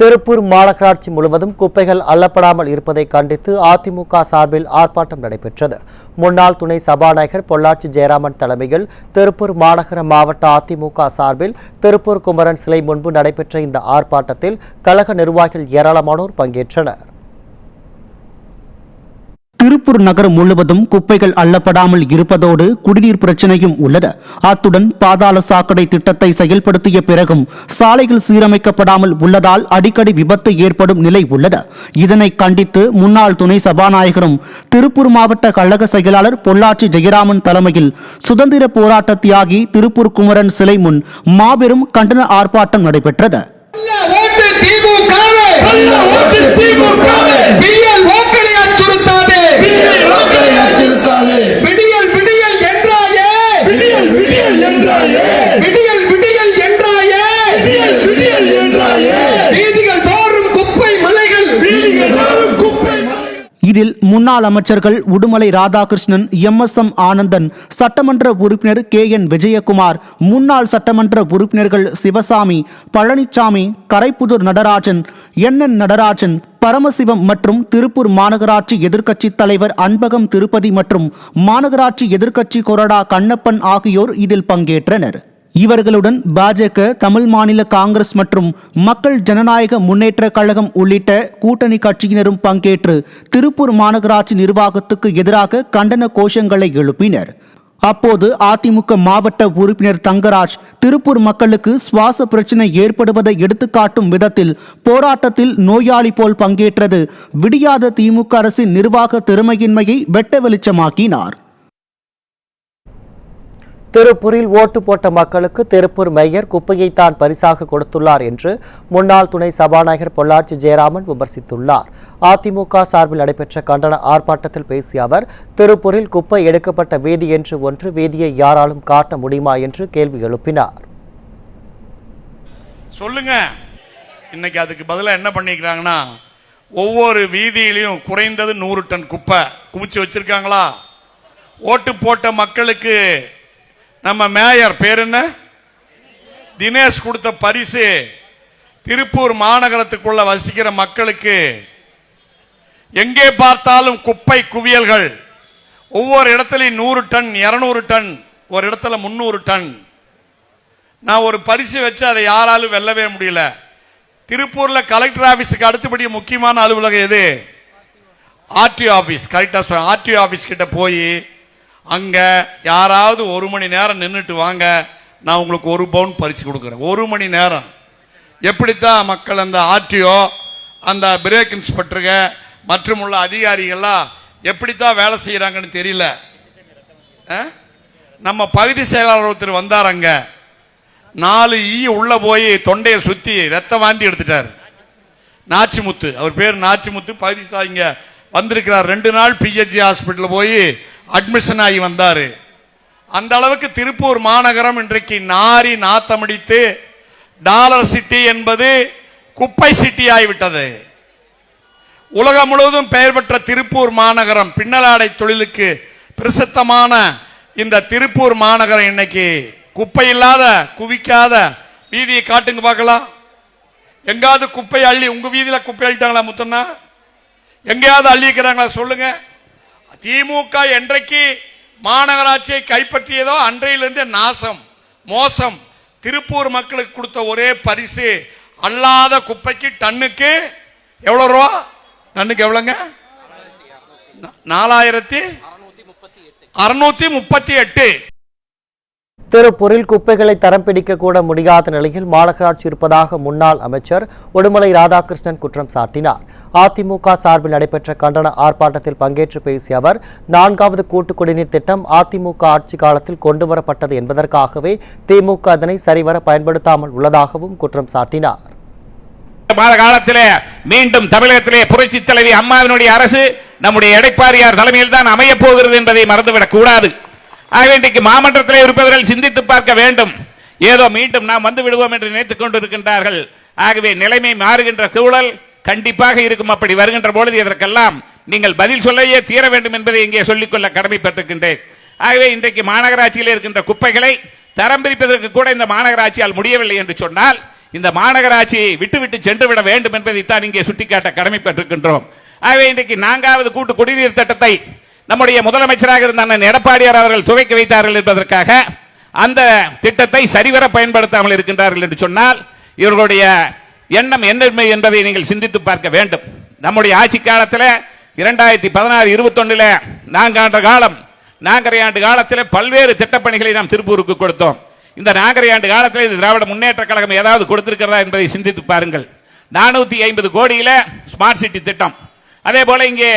திருப்பூர் மாநகராட்சி முழுவதும் குப்பைகள் அள்ளப்படாமல் இருப்பதை கண்டித்து அதிமுக சார்பில் ஆர்ப்பாட்டம் நடைபெற்றது. முன்னாள் துணை சபாநாயகர் பொள்ளாச்சி ஜெயராமன் தலைமையில் திருப்பூர் மாநகர மாவட்ட அதிமுக சார்பில் திருப்பூர் குமரன் சிலை முன்பு நடைபெற்ற இந்த ஆர்ப்பாட்டத்தில் கழக நிர்வாகிகள் ஏராளமானோர் பங்கேற்றனர். திருப்பூர் நகரம் முழுவதும் குப்பைகள் அள்ளப்படாமல் இருப்பதோடு குடிநீர் பிரச்சனையும் உள்ளது. அத்துடன் பாதாள சாக்கடை திட்டத்தை செயல்படுத்திய பிறகும் சாலைகள் சீரமைக்கப்படாமல் உள்ளதால் அடிக்கடி விபத்து ஏற்படும் நிலை உள்ளது. இதனை கண்டித்து முன்னாள் துணை சபாநாயகரும் திருப்பூர் மாவட்ட கழக செயலாளர் பொள்ளாச்சி ஜெயராமன் தலைமையில் சுதந்திர போராட்ட தியாகி திருப்பூர் குமரன் சிலை முன் மாபெரும் கண்டன ஆர்ப்பாட்டம் நடைபெற்றது. இதில் முன்னாள் அமைச்சர்கள் Udumalai Radhakrishnan M S M Anandan சட்டமன்ற உறுப்பினர் கே என் விஜயகுமார் முன்னாள் சட்டமன்ற உறுப்பினர்கள் சிவசாமி பழனிசாமி கரைப்புதூர் நடராஜன் என் என் நடராஜன் பரமசிவம் மற்றும் திருப்பூர் மாநகராட்சி எதிர்க்கட்சித் தலைவர் அன்பகம் திருப்பதி மற்றும் மாநகராட்சி எதிர்க்கட்சி கொறடா கண்ணப்பன் ஆகியோர் இதில் பங்கேற்றனர். இவர்களுடன் பாஜக தமிழ் மாநில காங்கிரஸ் மற்றும் மக்கள் ஜனநாயக முன்னேற்ற கழகம் உள்ளிட்ட கூட்டணி கட்சியினரும் பங்கேற்று திருப்பூர் மாநகராட்சி நிர்வாகத்துக்கு எதிராக கண்டன கோஷங்களை எழுப்பினர். அப்போது அதிமுக மாவட்ட உறுப்பினர் தங்கராஜ் திருப்பூர் மக்களுக்கு சுவாச பிரச்சனை ஏற்படுவதை எடுத்துக்காட்டும் விதத்தில் போராட்டத்தில் நோயாளி போல் பங்கேற்றது. விடியாத திமுக அரசின் நிர்வாக திறமையின்மையை வெட்ட வெளிச்சமாக்கினார். திருப்பூரில் ஓட்டு போட்ட மக்களுக்கு திருப்பூர் மேயர் குப்பையை தான் பரிசாக கொடுத்துள்ளார் என்று முன்னாள் துணை சபாநாயகர் பொள்ளாச்சி ஜெயராமன் விமர்சித்துள்ளார். அதிமுக சார்பில் நடைபெற்ற கண்டன ஆர்ப்பாட்டத்தில் பேசிய அவர் திருப்பூரில் குப்பை எடுக்கப்பட்ட வீதி என்று ஒன்று வீதியை யாராலும் காட்ட முடியுமா? என்று கேள்வி எழுப்பினார். சொல்லுங்க. இன்னைக்கு அதுக்கு பதிலாக என்ன பண்ணிக்கிறாங்கன்னா ஒவ்வொரு வீதியிலையும் குறைந்தது நூறு டன் குப்பை குமிச்சு வச்சிருக்காங்களா? ஓட்டு போட்ட மக்களுக்கு நம்ம மேயர் பேர் என்ன? தினேஷ் கொடுத்த பரிசு திருப்பூர் மாநகரத்துக்குள்ள வசிக்கிற மக்களுக்கு. எங்கே பார்த்தாலும் குப்பை குவியல்கள். ஒவ்வொரு இடத்துலையும் நூறு டன் இரநூறு டன் ஒரு இடத்துல முந்நூறு டன். நான் ஒரு பரிசு வச்சு அதை யாராலும் வெல்லவே முடியல. திருப்பூரில் கலெக்டர் ஆஃபீஸுக்கு அடுத்தபடி முக்கியமான அலுவலகம் எது? ஆர்டிஓ ஆஃபீஸ் கரெக்டாக சொல்ல ஆர்டிஓ ஆஃபீஸ் கிட்ட போய் அங்கே யாராவது ஒரு மணி நேரம் நின்றுட்டு வாங்க நான் உங்களுக்கு ஒரு பவுன் பறித்து கொடுக்குறேன். ஒரு மணி நேரம். எப்படித்தான் மக்கள் அந்த ஆர்டிஓ அந்த பிரேக் இன்ஸ்பெக்டருங்க மற்றும் உள்ள அதிகாரிகள்லாம் எப்படித்தான் வேலை செய்கிறாங்கன்னு தெரியல. ஆ? நம்ம பகுதி செயலாளர் ஒருத்தர் வந்தார் அங்கே நாலு ஈ உள்ளே போய் தொண்டையை சுற்றி ரத்த வாந்தி எடுத்துட்டார். நாச்சிமுத்து. அவர் பேர் நாச்சிமுத்து. பகுதி இங்கே வந்திருக்கிறார். ரெண்டு நாள் பிஹெச்சி ஹாஸ்பிட்டலில் போய் அட்மிஷன் ஆகி வந்தார். அந்த அளவுக்கு திருப்பூர் மாநகரம் இன்றைக்கு நாரி நாத்தமடித்து டாலர் சிட்டி என்பது குப்பை சிட்டி ஆகிவிட்டது. உலகம் முழுவதும் பெயர் பெற்ற திருப்பூர் மாநகரம் பின்னலாடை தொழிலுக்கு பிரசித்தமான இந்த திருப்பூர் மாநகரம் இன்னைக்கு. குப்பை இல்லாத குவிக்காத வீதியை காட்டுங்க பார்க்கலாம். எங்காவது குப்பை அள்ளி உங்க வீதியில குப்பை அள்ளிட்டாங்களா முத்தண்ணா? எங்கேயாவது அள்ளிக்கிறாங்களா சொல்லுங்க. திமுக என்றைக்கு மாநகராட்சியை கைப்பற்றியதோ அன்றையிலிருந்து நாசம் மோசம். திருப்பூர் மக்களுக்கு கொடுத்த ஒரே பரிசு அல்லாத குப்பைக்கு டன்னுக்கு எவ்வளோ ரூபா? டன்னுக்கு எவ்வளோங்க? நாலாயிரத்தி அறுநூத்தி முப்பத்தி எட்டு. திருப்பூரில் குப்பைகளை தரம் பிடிக்க கூட முடியாத நிலையில் மாநகராட்சி இருப்பதாக முன்னாள் அமைச்சர் உடுமலை ராதாகிருஷ்ணன் குற்றம் சாட்டினார். அதிமுக சார்பில் நடைபெற்ற கண்டன ஆர்ப்பாட்டத்தில் பங்கேற்று பேசிய அவர் நான்காவது கூட்டு குடிநீர் திட்டம் அதிமுக ஆட்சி காலத்தில் கொண்டுவரப்பட்டது என்பதற்காகவே திமுக அதனை சரிவர பயன்படுத்தாமல் உள்ளதாகவும் குற்றம் சாட்டினார். மாத காலத்திலே மீண்டும் தமிழகத்திலே புரட்சி தலைவி அம்மாவினுடைய அரசு நம்முடைய எடைப்பாரியார் தலைமையில் தான் அமையப் போகிறது என்பதை மறந்துவிடக் கூடாது. ஆகவே இன்றைக்கு மாமன்றத்தில் இருப்பவர்கள் சிந்தித்து பார்க்க வேண்டும். ஏதோ மீண்டும் நாம் வந்து விடுவோம் என்று நினைத்துக் கொண்டிருக்கின்றார்கள். ஆகவே நிலைமை மாறுகின்ற சூழல் கண்டிப்பாக இருக்கும். அப்படி வருகின்ற பொழுது இதற்கெல்லாம் நீங்கள் பதில் சொல்லையே தீர வேண்டும் என்பதை இங்கே சொல்லிக்கொள்ள கடமைப்பட்டிருக்கின்றேன். ஆகவே இன்றைக்கு மாநகராட்சியில் இருக்கின்ற குப்பைகளை தரம் பிரிப்பதற்கு கூட இந்த மாநகராட்சியால் முடியவில்லை என்று சொன்னால் இந்த மாநகராட்சியை விட்டுவிட்டு சென்று விட வேண்டும் என்பதைத்தான் இங்கே சுட்டிக்காட்ட கடமைப்பட்டிருக்கின்றோம். ஆகவே இன்றைக்கு நான்காவது கூட்டு குடிநீர் திட்டத்தை நம்முடைய முதலமைச்சராக இருந்த அண்ணன் எடப்பாடியார் அவர்கள் துவக்கி வைத்தார்கள் என்பதற்காக அந்த திட்டத்தை சரிவர பயன்படுத்தாமல் இருக்கின்றார்கள் என்று சொன்னால் இவர்களுடைய எண்ணம் என்ன என்பதை நீங்கள் சிந்தித்து பார்க்க வேண்டும். நம்முடைய ஆட்சி காலத்தில் இரண்டாயிரத்தி பதினாறு இருபத்தொன்னுல நான்காண்டு காலம் நான்கரை ஆண்டு காலத்தில் பல்வேறு திட்டப்பணிகளை நாம் திருப்பூருக்கு கொடுத்தோம். இந்த நான்கரை ஆண்டு காலத்தில் இந்த திராவிட முன்னேற்ற கழகம் ஏதாவது கொடுத்திருக்கிறதா என்பதை சிந்தித்து பாருங்கள். நானூற்றி ஐம்பது கோடியில் ஸ்மார்ட் சிட்டி திட்டம். அதே போல் இங்கே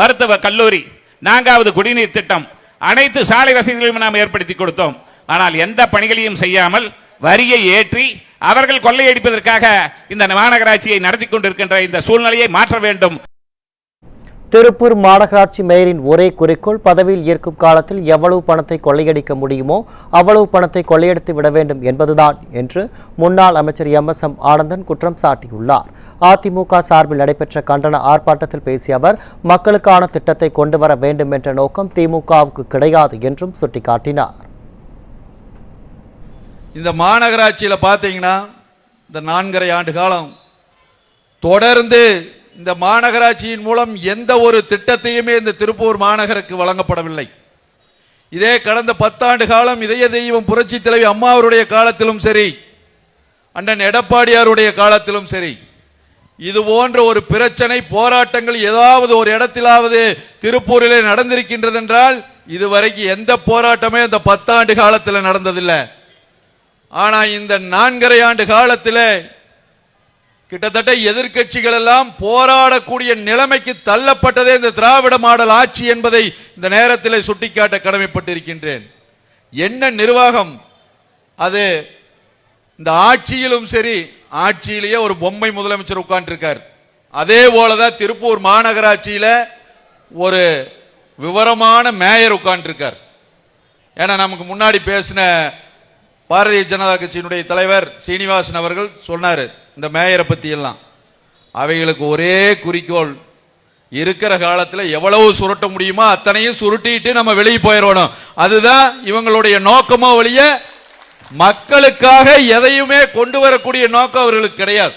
மருத்துவ கல்லூரி நான்காவது குடிநீர் திட்டம். அனைத்து சாலை வசதிகளையும் நாம் ஏற்படுத்தி கொடுத்தோம். ஆனால் எந்த பணிகளையும் செய்யாமல் வரியை ஏற்றி அவர்கள் கொள்ளையடிப்பதற்காக இந்த மாநகராட்சியை நடத்தி கொண்டிருக்கின்ற இந்த சூழ்நிலையை மாற்ற வேண்டும். திருப்பூர் மாநகராட்சி மேயரின் ஒரே குறிக்கோள் பதவியில் இருக்கும் காலத்தில் எவ்வளவு பணத்தை கொள்ளையடிக்க முடியுமோ அவ்வளவு பணத்தை கொள்ளையடித்து விட வேண்டும் என்பதுதான் என்று முன்னாள் அமைச்சர் எம். எஸ். எம். ஆனந்தன் குற்றம் சாட்டியுள்ளார். அதிமுக சார்பில் நடைபெற்ற கண்டன ஆர்ப்பாட்டத்தில் பேசிய அவர் மக்களுக்கான திட்டத்தை கொண்டு வர வேண்டும் என்ற நோக்கம் திமுகவுக்கு கிடையாது என்றும் சுட்டிக்காட்டினார். இந்த மாநகராட்சியில் பார்த்தீங்கன்னா இந்த நான்கரை ஆண்டு காலம் தொடர்ந்து இந்த மாநகராட்சியின் மூலம் எந்த ஒரு திட்டத்தையுமே இந்த திருப்பூர் மாநகருக்கு வழங்கப்படவில்லை. இதே கடந்த பத்தாண்டு காலம் இதய தெய்வம் புரட்சி தலைவி அம்மா அவருடைய காலத்திலும் சரி அண்ணன் எடப்பாடியாருடைய காலத்திலும் சரி இது போன்ற ஒரு பிரச்சனை போராட்டங்கள் ஏதாவது ஒரு இடத்திலாவது திருப்பூரிலே நடந்திருக்கின்றது என்றால் இதுவரைக்கும் எந்த போராட்டமே இந்த பத்தாண்டு காலத்தில் நடந்ததில்லை. ஆனால் இந்த நான்கரை ஆண்டு காலத்தில் கிட்டத்தட்ட எதிர்கட்சிகள் எல்லாம் போராடக்கூடிய நிலைமைக்கு தள்ளப்பட்டதே இந்த திராவிட மாடல் ஆட்சி என்பதை இந்த நேரத்தில் சுட்டிக்காட்ட கடமைப்பட்டிருக்கின்றேன். என்ன நிர்வாகம்? அது இந்த ஆட்சியிலும் சரி ஆட்சியிலேயே ஒரு பொம்மை முதலமைச்சர் உட்கார்ந்துருக்கார். அதே போலதான் திருப்பூர் மாநகராட்சியில ஒரு விவரமான மேயர் உட்கார்ந்துருக்கார். ஏன்னா நமக்கு முன்னாடி பேசின பாரதிய ஜனதா கட்சியினுடைய தலைவர் சீனிவாசன் அவர்கள் சொன்னார் இந்த மேயரை பற்றியெல்லாம் அவைகளுக்கு ஒரே குறிக்கோள் இருக்கிற காலத்தில் எவ்வளவு சுருட்ட முடியுமோ அத்தனையும் சுருட்டிட்டு நம்ம வெளியே போயிடணும். அதுதான் இவங்களுடைய நோக்கமோ வழிய மக்களுக்காக எதையுமே கொண்டு வரக்கூடிய நோக்கம் அவர்களுக்கு கிடையாது.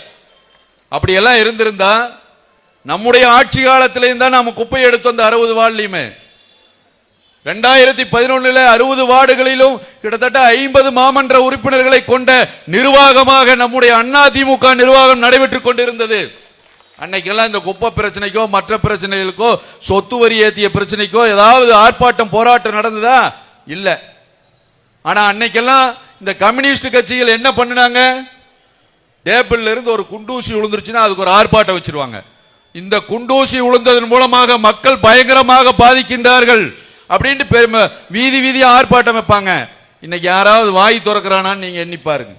அப்படியெல்லாம் இருந்திருந்தா நம்முடைய ஆட்சி காலத்திலையும் தான் நம்ம குப்பை எடுத்து அந்த அறுபது வாழ்லையுமே ரெண்டாயிரத்தி பதினொன்னுல அறுபது வார்டுகளிலும் கிட்டத்தட்ட ஐம்பது மாமன்ற உறுப்பினர்களை கொண்ட நிர்வாகமாக நம்முடைய அண்ணா திமுக நிர்வாகம் நடைபெற்றுக் கொண்டிருந்தது. அன்னைக்கெல்லாம் இந்த குப்பை பிரச்சனைக்கோ மற்ற பிரச்சனைகளுக்கோ சொத்து வரி ஏற்றிய பிரச்சனைக்கோ ஏதாவது ஆர்ப்பாட்டம் போராட்டம் நடந்ததா? இல்லை. ஆனா அன்னைக்கெல்லாம் இந்த கம்யூனிஸ்ட் கட்சிகள் என்ன பண்ணுனாங்க? டேபிள்ல இருந்து ஒரு குண்டூசி விழுந்துருச்சுன்னா அதுக்கு ஒரு ஆர்ப்பாட்டம் வச்சிருவாங்க. இந்த குண்டூசி விழுந்ததன் மூலமாக மக்கள் பயங்கரமாக பாதிக்கின்றார்கள். அப்படின்ட்டு பெருமை வீதி வீதி ஆர்ப்பாட்டம் வைப்பாங்க. இன்னைக்கு யாராவது வாய் திறக்கிறானான்னு நீங்க எண்ணி பாருங்க.